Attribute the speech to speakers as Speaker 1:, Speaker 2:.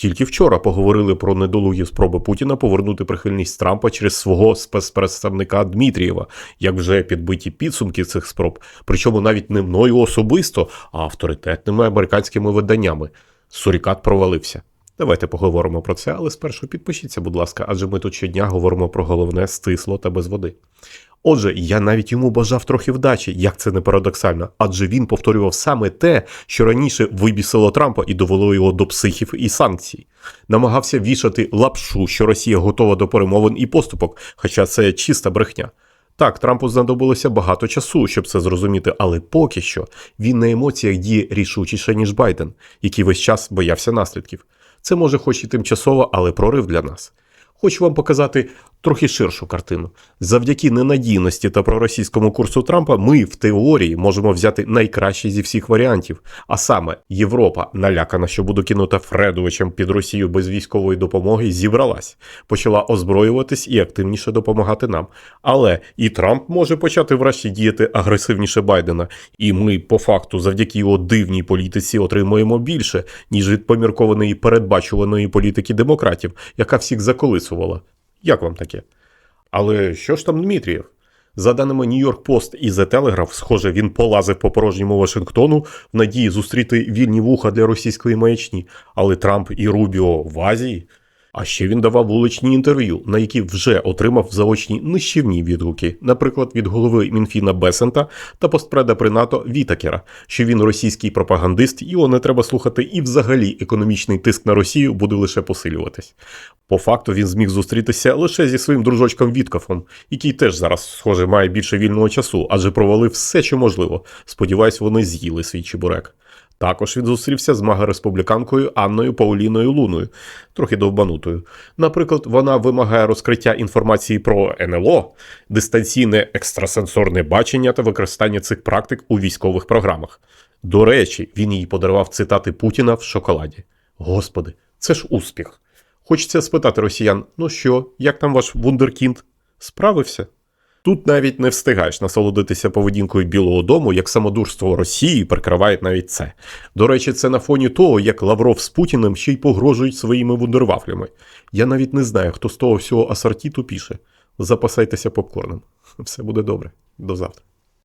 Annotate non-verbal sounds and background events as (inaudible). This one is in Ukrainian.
Speaker 1: Тільки вчора поговорили про недолугі спроби Путіна повернути прихильність Трампа через свого спецпредставника Дмитрієва, як вже підбиті підсумки цих спроб, причому навіть не мною особисто, а авторитетними американськими виданнями. Сурікат провалився. Давайте поговоримо про це, але спершу підпишіться, будь ласка, адже ми тут щодня говоримо про головне стисло та без води. Отже, я навіть йому бажав трохи вдачі, як це не парадоксально, адже він повторював саме те, що раніше вибісило Трампа і довело його до психів і санкцій. Намагався вішати лапшу, що Росія готова до перемовин і поступок, хоча це чиста брехня. Так, Трампу знадобилося багато часу, щоб це зрозуміти, але поки що він на емоціях діє рішучіше, ніж Байден, який весь час боявся наслідків. Це може хоч і тимчасово, але прорив для нас. Хочу вам показати трохи ширшу картину. Завдяки ненадійності та проросійському курсу Трампа ми в теорії можемо взяти найкращий зі всіх варіантів. А саме Європа, налякана, що буде кинута Фредовичем під Росію без військової допомоги, зібралась, почала озброюватись і активніше допомагати нам. Але і Трамп може почати врешті діяти агресивніше Байдена. І ми, по факту, завдяки його дивній політиці, отримуємо більше, ніж від поміркованої передбачуваної політики демократів, яка всіх заколисувала. Як вам таке? Але що ж там Дмитрієв? За даними Нью-Йорк Пост і The Telegraph, схоже, він полазив по порожньому Вашингтону в надії зустріти вільні вуха для російської маячні, але Трамп і Рубіо в Азії. А ще він давав вуличні інтерв'ю, на які вже отримав заочні нищівні відгуки, наприклад, від голови Мінфіна Бесента та постпреда при НАТО Вітакера, що він російський пропагандист, його не треба слухати, і взагалі економічний тиск на Росію буде лише посилюватись. По факту він зміг зустрітися лише зі своїм дружочком Віткафом, який теж зараз, схоже, має більше вільного часу, адже провалив все, що можливо. Сподіваюсь, вони з'їли свій чебурек. Також він зустрівся з мага-республіканкою Анною Пауліною Луною, трохи довбанутою. Наприклад, вона вимагає розкриття інформації про НЛО, дистанційне екстрасенсорне бачення та використання цих практик у військових програмах. До речі, він їй подарував цитати Путіна в шоколаді. Господи, це ж успіх. Хочеться спитати росіян: ну що, як там ваш вундеркінд? Справився? Тут навіть не встигаєш насолодитися поведінкою Білого Дому, як самодурство Росії прикриває навіть це. До речі, це на фоні того, як Лавров з Путіним ще й погрожують своїми вундервафлями. Я навіть не знаю, хто з того всього асорті тупіше. Запасайтеся попкорном. (laughs) Все буде добре. До завтра.